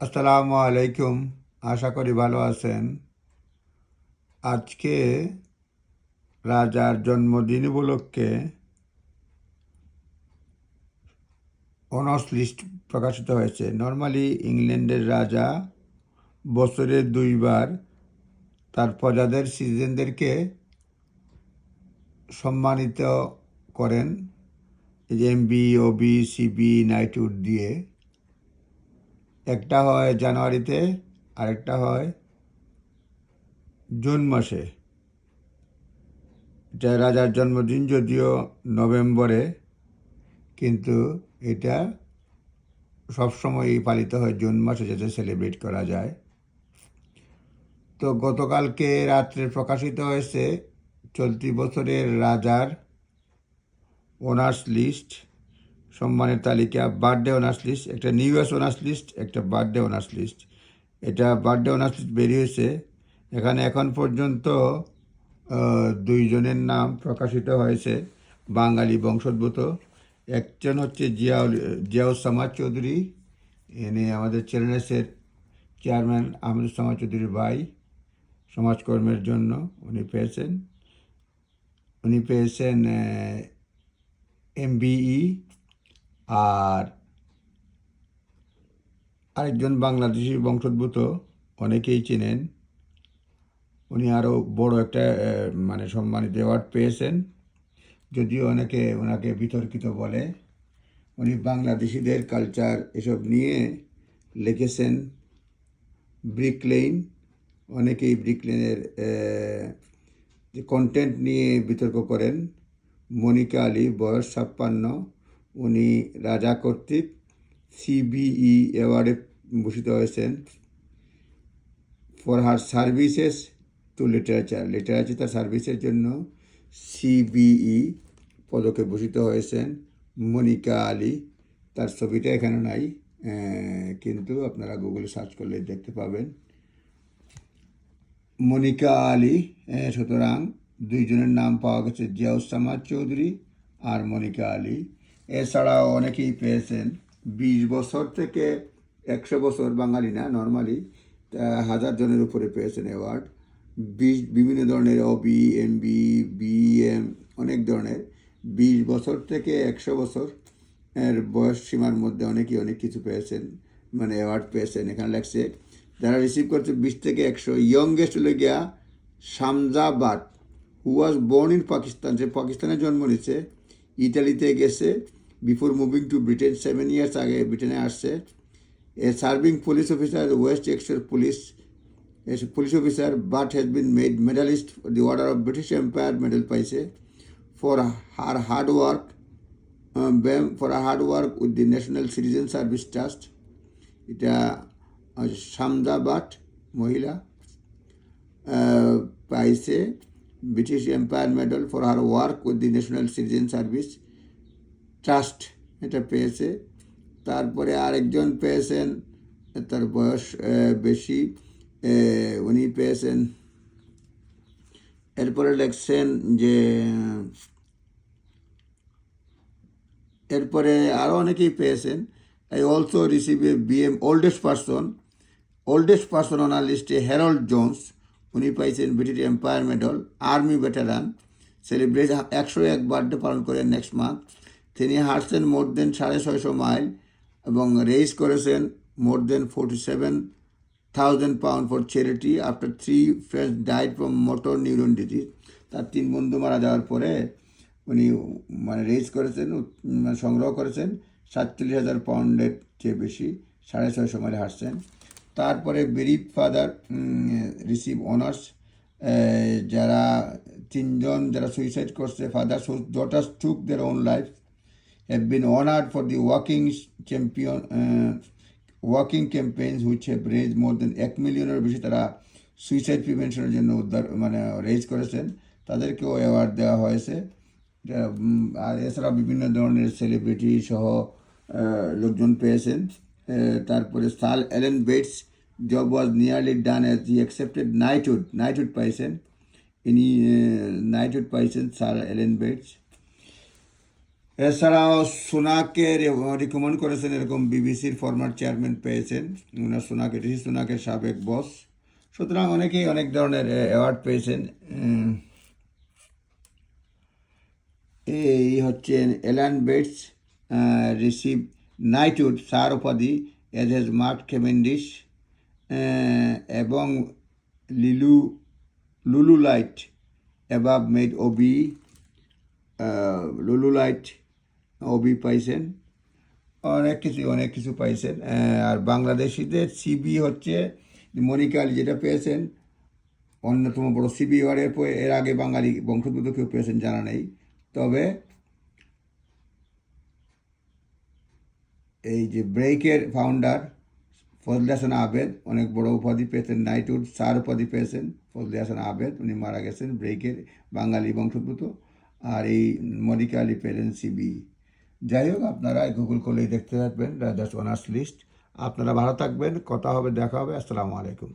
আসসালামু আলাইকুম। আশা করি ভালো আছেন। আজকে রাজার জন্মদিন উপলক্ষে অনার্স লিস্ট প্রকাশিত হয়েছে। নর্মালি ইংল্যান্ডের রাজা বছরে দুইবার তার প্রজাদের সিটিজেনদেরকে সম্মানিত করেন। এমবি ওবি সিবি নাইটহুড দিয়ে। একটা হয় জানুয়ারিতে, আরেকটা হয় জুন মাসে। এটা রাজার জন্মদিন যদিও নভেম্বরে, কিন্তু এটা সবসময়ই পালিত হয় জুন মাসে যাতে সেলিব্রেট করা যায়। তো গতকালকে রাত্রে প্রকাশিত হয়েছে চলতি বছরের রাজার অনার্স লিস্ট। সম্মানের তালিকা বার্থডে অনার্স লিস্ট একটা নিউ ইয়ার্স অনার্স লিস্ট একটা বার্থডে অনার্স লিস্ট এটা বার্থডে অনার্স লিস্ট বেরিয়েছে এখানে এখন পর্যন্ত দুইজনের নাম প্রকাশিত হয়েছে, বাঙালি বংশোদ্ভূত। একজন হচ্ছে জিয়াউল জিয়াউসামা চৌধুরী এনে আমাদের চ্যানেলের চেয়ারম্যান আহমেদুসামা চৌধুরীর ভাই, সমাজকর্মের জন্য উনি পেয়েছেন। উনি পেয়েছেন এমবিই আর আরেকজন বাংলাদেশি বংশোদ্ভূত, অনেকেই চেনেন। উনি আরও বড় একটা মানে সম্মানিত অ্যাওয়ার্ড পেয়েছেন। যদিও অনেকে ওনাকে বিতর্কিত বলে। উনি বাংলাদেশিদের কালচার এসব নিয়ে লিখেছেন। ব্রিকলেইন, অনেকেই ব্রিকলেনের যে কন্টেন্ট নিয়ে বিতর্ক করেন। মনিকা আলী, বয়স ছাপ্পান্ন। উনি রাজা কর্তৃক সিবিই অ্যাওয়ার্ডে ভূষিত হয়েছেন for her services to literature. Literature তার সার্ভিসের জন্য সিবিই পদকে ভূষিত হয়েছেন। মনিকা আলী, তার ছবিটা এখানে নাই কিন্তু আপনারা গুগলে সার্চ করলে দেখতে পাবেন। মনিকা আলী সুতরাং দুইজনের নাম পাওয়া গেছে জিয়াউসামা চৌধুরী আর মনিকা আলী। এছাড়াও অনেকেই পেয়েছেন। বিশ বছর থেকে একশো বছর বাঙালি না নর্মালি হাজার জনের উপরে পেয়েছেন অ্যাওয়ার্ড বিশ, বিভিন্ন ধরনের অবি এমবি বিএম অনেক ধরনের। বিশ বছর থেকে একশো বছর এর বয়স সীমার মধ্যে অনেকেই অনেক কিছু পেয়েছেন মানে অ্যাওয়ার্ড পেয়েছেন এখানে লেখছে যারা রিসিভ করছে বিশ থেকে একশো ইয়ংগেস্ট হলে গিয়া শামজাবাদ who was born in Pakistan সে পাকিস্তানে জন্ম নিচ্ছে ইটালিতে গেছে before moving to Britain seven years আগে ব্রিটেনে আসছে। A serving police officer West এক্সের police police officer but has been made medallist the Order of British Empire medal পাইছে। For her hard work for hard work with the National Citizen Service Trust এটা সামদাবাদ মহিলা পাইছে। British Empire medal for her work with the National Citizen Service Trust এটা পেয়েছে। তারপরে আরেকজন পেয়েছেন, তার বয়স বেশি উনি পেয়েছেন। এরপরে লেখছেন যে, এরপরে আরও অনেকেই পেয়েছেন। I also receive a BEM oldest person oldest person on আর লিস্টে হ্যারল্ড জোন্স উনি পাইছেন British Empire medal army veteran celebrate একশো এক বার্থডে পালন করেন নেক্সট মান্থ তিনি হাঁটছেন মোর দেন সাড়ে ছয়শো মাইল এবং রেস করেছেন more than forty seven thousand pound for charity after three friends died from motor neuron disease তার তিন বন্ধু মারা যাওয়ার পরে উনি মানে রেজ করেছেন মানে সংগ্রহ করেছেন সাতচল্লিশ হাজার পাউন্ডের চেয়ে বেশি, সাড়ে ছয়শো মাইল হাঁটছেন। তারপরে বেরিফ ফাদার রিসিভ অনার্স যারা তিনজন যারা সুইসাইড করছে father daughters took their own life have been honored for the walking champion uh, walking campaigns which have raised more than এক মিলিয়নের বেশি তারা সুইসাইড প্রিভেনশনের জন্য উদ্ধার মানে রেজ করেছেন। তাদেরকেও অ্যাওয়ার্ড দেওয়া হয়েছে। আর এছাড়া বিভিন্ন ধরনের সেলিব্রিটি সহ লোকজন পেয়েছেন। তারপরে সাল Alan Bates job was nearly done as he accepted knighthood knighthood পাইছেন। ইনি নাইটহুড পাইছেন সাল এলেন বেটস। এছাড়াও সোনাকে রিকমেন্ড করেছেন এরকম বিবিসির ফরমার চেয়ারম্যান পেয়েছেন। ওনার সোনাকে, ঋষি সোনাকের সাবেক বস সুতরাং অনেকেই অনেক ধরনের অ্যাওয়ার্ড পেয়েছেন। এই হচ্ছে এলান বেটস রিসিভ নাইটহুড সার উপাধি এজ হেজ মার্ক খেমেন্ডিস এবং Lilu Lulu Light above made OBE Lulu Light OBE পাইছেন। অনেক কিছু অনেক কিছু পাইছেন। আর বাংলাদেশিদের সিবি হচ্ছে মনিকা আলী, যেটা পেয়েছেন অন্যতম বড় সিবি এর পরে এর আগে বাঙালি বংশোদ্ভূত কেউ পেয়েছেন জানা নেই। তবে এই যে ব্রেকের ফাউন্ডার ফজলে হাসান আবেদ, অনেক বড় উপাধি পেয়েছেন। নাইটহুড স্যার উপাধি পেয়েছেন ফজলে হাসান আবেদ, উনি মারা গেছেন ব্রেকের বাঙালি বংশোদ্ভূত। আর এই মনিকা আলী পেলেন সিবি যাই হোক, আপনারা গুগল করলেই দেখতে থাকবেন রাজাস অনার্স লিস্ট আপনারা ভালো থাকবেন, কথা হবে, দেখা হবে, আসসালামু আলাইকুম।